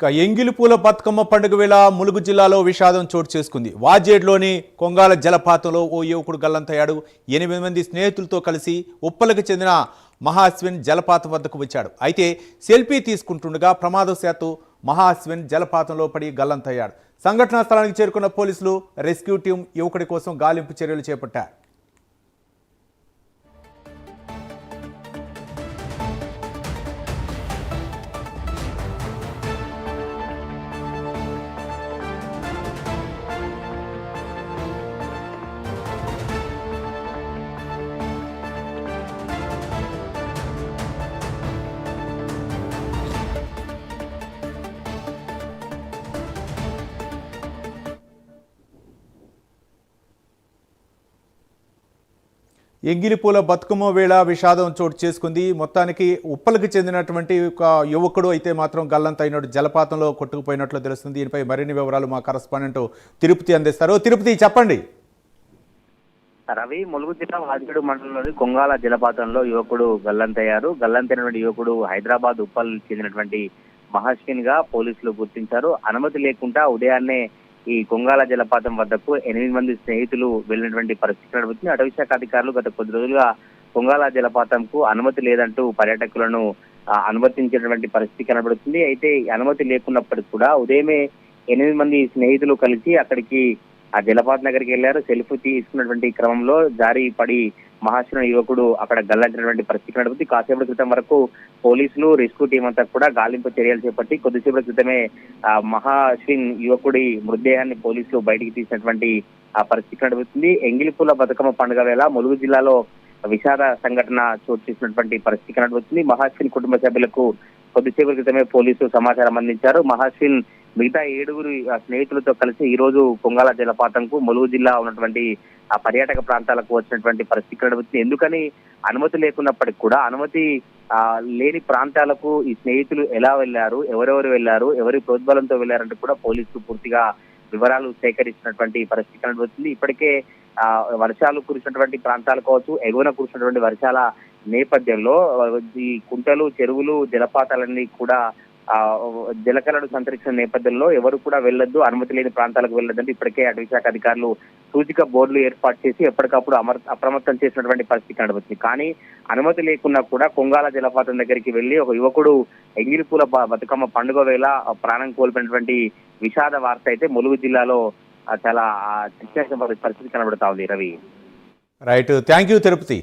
ఇక ఎంగిలిపూల బతుకమ్మ పండుగ వేళ ములుగు జిల్లాలో విషాదం చోటు చేసుకుంది. వాజేడ్లోని కొంగాల జలపాతంలో ఓ యువకుడు గల్లంతయ్యాడు. ఎనిమిది మంది స్నేహితులతో కలిసి ఉప్పలకు చెందిన మహాశ్విన్ జలపాతం వద్దకు వచ్చాడు. అయితే సెల్ఫీ తీసుకుంటుండగా ప్రమాదశాత్తు మహాశ్విన్ జలపాతంలో పడి గల్లంతయ్యాడు. సంఘటనా స్థలానికి చేరుకున్న పోలీసులు రెస్క్యూ టీం యువకుడి కోసం గాలింపు చర్యలు చేపట్టారు. ఎంగిలిపూల బతుకమ్మ వేళ విషాదం చోటు చేసుకుంది. మొత్తానికి ఉప్పలకు చెందినటువంటి ఒక యువకుడు అయితే మాత్రం గల్లంతైనట్టు జలపాతంలో కొట్టుకుపోయినట్లు తెలుస్తుంది. దీనిపై మరిన్ని వివరాలు మా కరస్పాండెంట్ తిరుపతి అందిస్తారు. తిరుపతి చెప్పండి. రవి ములుగు జిల్లా వాజపేడు మండలంలోని కొంగాల జలపాతంలో యువకుడు గల్లంతయ్యారు. గల్లంతైనటువంటి యువకుడు హైదరాబాద్ ఉప్పల్ చెందినటువంటి మహాశ్విన్గా పోలీసులు గుర్తించారు. అనుమతి లేకుండా ఉదయాన్నే ఈ కొంగాల జలపాతం వద్దకు ఎనిమిది మంది స్నేహితులు వెళ్ళినటువంటి పరిస్థితి నడుపుతుంది. అటవీ శాఖ అధికారులు గత కొద్ది రోజులుగా కొంగాల జలపాతంకు అనుమతి లేదంటూ పర్యాటకులను అనుమతించినటువంటి పరిస్థితి కనబడుతుంది. అయితే అనుమతి లేకున్నప్పటికీ కూడా ఉదయమే ఎనిమిది మంది స్నేహితులు కలిసి అక్కడికి ఆ జలపాతం నగరికి వెళ్ళారు సెల్ఫీ తీసుకున్నటువంటి క్రమంలో జారీ పడి మహాశ్వర యువకుడు అక్కడ గల్లంటినటువంటి పరిస్థితి నడుపుతుంది కాసేపటి క్రితం వరకు పోలీసులు రెస్క్యూ టీం అంతా కూడా గాలింపు చర్యలు చేపట్టి కొద్దిసేపటి క్రితమే మహాశ్విన్ యువకుడి మృతదేహాన్ని పోలీసులు బయటికి తీసినటువంటి ఆ పరిస్థితి నడుపుతుంది. ఎంగిలిపూల బతుకమ్మ పండుగ వేళ ములుగు జిల్లాలో విషాద సంఘటన చోటు చేసినటువంటి పరిస్థితి కనబడుతుంది మహాశ్విన్ కుటుంబ సభ్యులకు కొద్దిసేపటి క్రితమే పోలీసులు సమాచారం అందించారు. మహాశ్విన్ మిగతా ఏడుగురు స్నేహితులతో కలిసి ఈ రోజు పొంగాల జలపాతంకు ములుగు జిల్లా ఉన్నటువంటి ఆ పర్యాటక ప్రాంతాలకు వచ్చినటువంటి పరిస్థితి వచ్చింది ఎందుకని అనుమతి లేకున్నప్పటికి కూడా అనుమతి లేని ప్రాంతాలకు ఈ స్నేహితులు ఎలా వెళ్ళారు ఎవరెవరు వెళ్ళారు ఎవరి ప్రోద్బలంతో వెళ్ళారంటే కూడా పోలీసులు పూర్తిగా వివరాలు సేకరించినటువంటి పరిస్థితి వచ్చింది ఇప్పటికే ఆ, వర్షాలు కురిసినటువంటి ప్రాంతాలు కావచ్చు ఎగువన కురిసినటువంటి వర్షాల నేపథ్యంలో ఈ కుంటలు చెరువులు జలపాతాలన్నీ కూడా ఆ జలకళను సంతరించిన నేపథ్యంలో ఎవరు కూడా వెళ్ళొద్దు అనుమతి లేని ప్రాంతాలకు వెళ్ళొద్దంటే ఇప్పటికే అటవీ శాఖ అధికారులు సూచిక బోర్డులు ఏర్పాటు చేసి ఎప్పటికప్పుడు అమర అప్రమత్తం చేసినటువంటి పరిస్థితి కనబడుతుంది. కానీ అనుమతి లేకున్నా కూడా కొంగాల జలపాతం దగ్గరికి వెళ్ళి ఒక యువకుడు ఎంగిలిపూల పూల బతుకమ్మ పండుగ వేళ ప్రాణం కోల్పోయినటువంటి విషాద వార్త అయితే ములుగు జిల్లాలో చాలా పరిస్థితి కనబడతా ఉంది. Ravi. Right. Thank you Tirupati.